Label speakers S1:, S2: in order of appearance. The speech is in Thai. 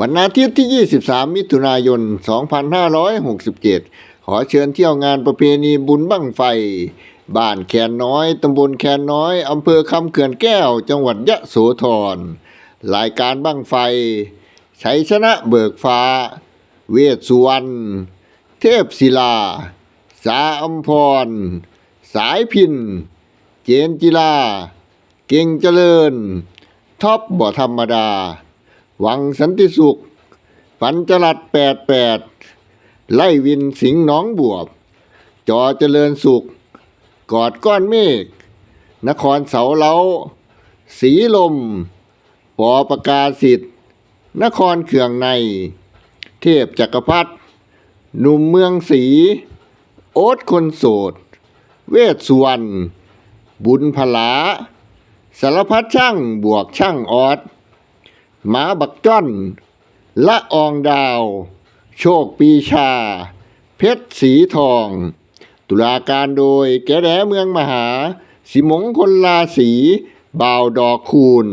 S1: วันอาทิตย์ที่ 23 มิถุนายน 2567 ขอเชิญเที่ยวงานประเพณีบุญบั้งไฟ บ้านแคนน้อย ตำบลแคนน้อย อำเภอคำเขื่อนแก้ว จังหวัดยะโสธร รายการบั้งไฟชัยชนะเบิกฟ้า เวสสุวรรณ เทพศิลา สาอัมพร สายพิน เจนจิลา เก่งเจริญ ท็อปบ่ธรรมดา วังสันติสุข ปัญจลัดแปดแปดไล่วินสิงห์น้องบวบ จอเจริญสุข กอดก้อนเมฆ นครเสาเล้า สีลม ปอประกาศิทธิ์ นครเขื่องใน เทพจักรพรรดิหนุ่มเมืองศรีโอ๊ตคนโสด เวสสุวรรณบุญพลา สารพัดช่างบวกช่างออด หมาบักจ้อน ละอองดาว โชคปีชา เพชรสีทอง ตุลาการโดยแกแดเมืองมหา สิมงคลลาสีบ่าวดอกคูณ